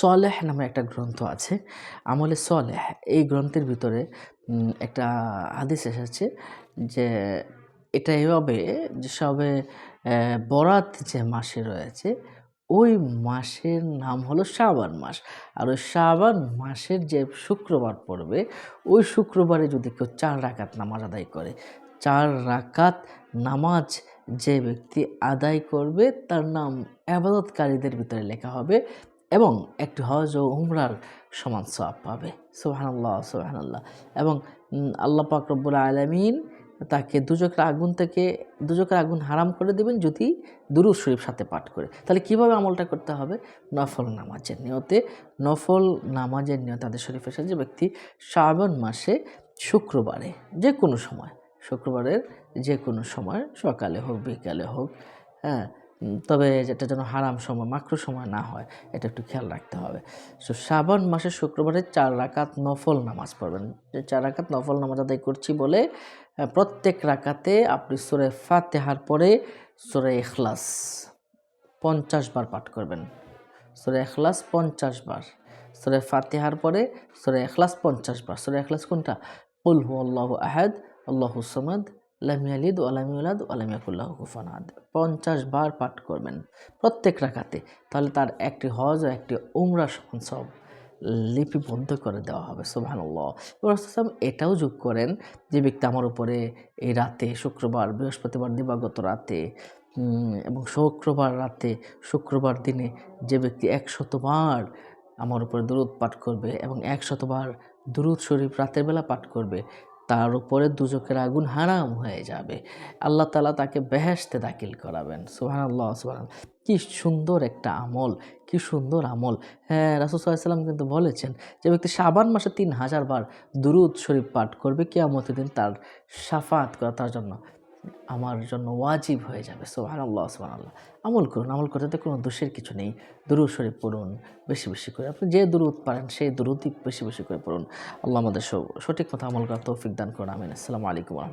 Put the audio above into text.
সলেহ নামে একটা গ্রন্থ আছে, আমলে সলেহ। এই গ্রন্থের ভিতরে একটা হাদিস এসেছে যে এটা এভাবে যে সবে বরাত যে মাসে রয়েছে, ওই মাসের নাম হলো শাবান মাস। আর ওই শাবান মাসের যে শুক্রবার পড়বে, ওই শুক্রবারে যদি কেউ চার রাকাত নামাজ আদায় করে, চার রাকাত নামাজ যে ব্যক্তি আদায় করবে, তার নাম আবাদতকারীদের ভিতরে লেখা হবে এবং একটি হজ ও উমরার সমান সওয়াব পাবে। সুবহানাল্লাহ সুবহানাল্লাহ। এবং আল্লাহ পাক রব্বুল আলামিন তাকে দুজকের আগুন থেকে দুজকের আগুন হারাম করে দেবেন যদি দুরুদ শরীফ সাথে পাঠ করে। তাহলে কীভাবে আমলটা করতে হবে? নফল নামাজের নিয়তে। নফল নামাজের নিয়তে তাদের শরীফ এসে যে ব্যক্তি শ্রাবণ মাসে শুক্রবারে যে কোনো সময়, শুক্রবারের যে কোনো সময়, সকালে হোক, বিকালে হোক হ্যাঁ তবে যেটা যেন হারাম সময় মাকরু সময় না হয়, এটা একটু খেয়াল রাখতে হবে। সো, শ্রাবণ মাসের শুক্রবারে চার রাকাত নফল নামাজ পড়বেন। চার রাকাত নফল নামাজ আদায় করছি বলে প্রত্যেক রাকাতে আপনি সুরে ফাতেহার পরে সুরে এখলাস পঞ্চাশ বার পাঠ করবেন। সুরে এখলাস পঞ্চাশ বার, সুরে ফাতেহার পরে সুরে এখলাস পঞ্চাশ বার। সুরে এখলাস কোনটা? হু আল্লাহ আহাদ, আল্লাহ সমাদ লাম ইয়ালিদ ওয়ালাম ইউলাদ ওয়ালাম ইয়াকুল্লাহু কুফুয়ান আহাদ পঞ্চাশ বার পাঠ করবেন প্রত্যেক রাকাতে। তাহলে তার একটি হজ ও একটি উমরা সব লিপিবদ্ধ করে দেওয়া হবে, সুবহানাল্লাহ। ইসলাম এটাও যোগ করেন যে ব্যক্তি আমার উপরে এই রাতে, শুক্রবার, বৃহস্পতিবার দিবাগত রাতে এবং শুক্রবার রাতে, শুক্রবার দিনে যে ব্যক্তি একশতবার আমার উপরে দুরুদ পাঠ করবে এবং একশতবার দুরুদ শরীফ রাতের বেলা পাঠ করবে তার উপরে দুজকের আগুন হারাম হয়ে যাবে। আল্লাহ তালা তাকে বেহেশতে দাখিল করাবেন। সুহান আল্লাহ সুহান কি সুন্দর একটা আমল, কি সুন্দর আমল। হ্যাঁ রাসুল সাল্লাম কিন্তু বলেছেন যে ব্যক্তি সাবান মাসে তিন হাজার বার দুরুদ শরীফ পাঠ করবে, কেয়ামতের দিন তার সাফাত করা, তার জন্য। আমার জন্য ওয়াজিব হয়ে যাবে সোহান আল্লাহ সোহান আল্লাহ আমল করুন, আমল করতে কোনো দোষের কিছু নেই। দুরুদ শরীফ পড়ুন, বেশি বেশি করে। আপনি যে দুরুদ পারেন, সেই দুরুদই বেশি বেশি করে পড়ুন। আল্লাহ আমাদের সঠিক মতো আমল করার তৌফিক দান করুন, আমিন। আসসালামু আলাইকুম